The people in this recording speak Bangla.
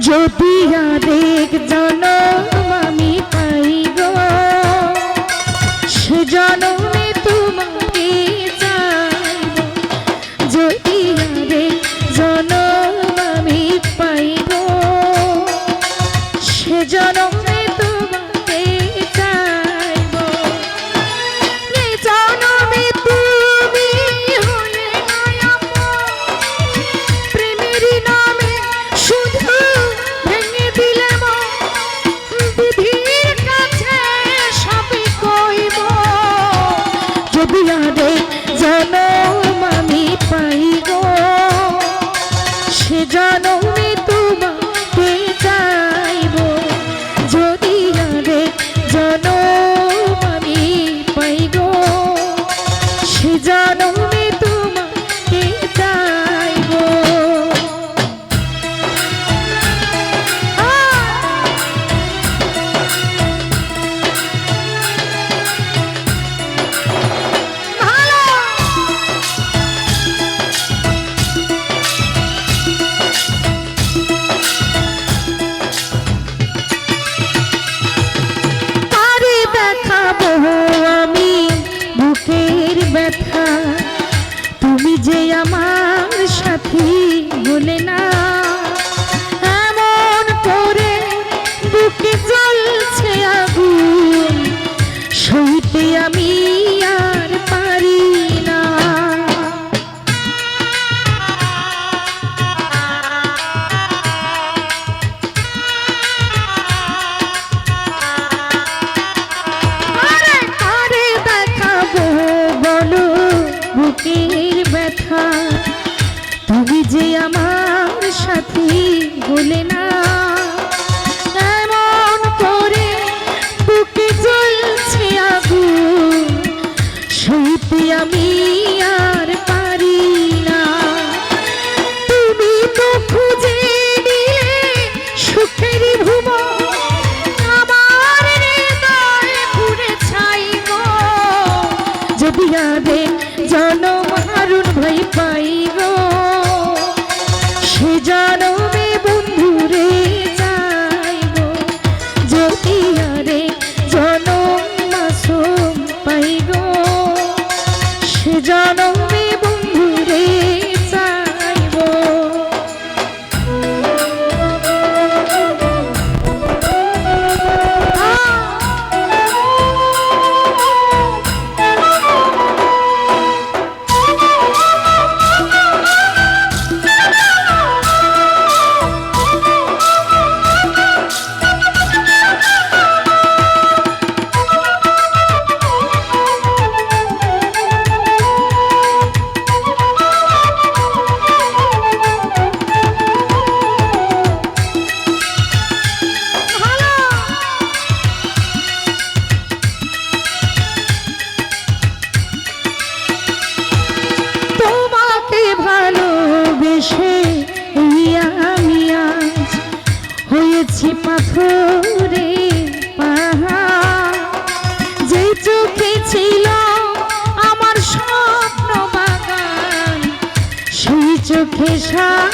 যদি আরেক জানা আমি পারি না। আরে দেখাবো বলো বুকের ব্যথা। তুমি যে আমার সাথী বলে না। জনম হারুন ভাই পাই গো সে জনমে বন্ধুরে যাইব। যদি আরে জনম মাসুম পাই গো সে জনমে আমার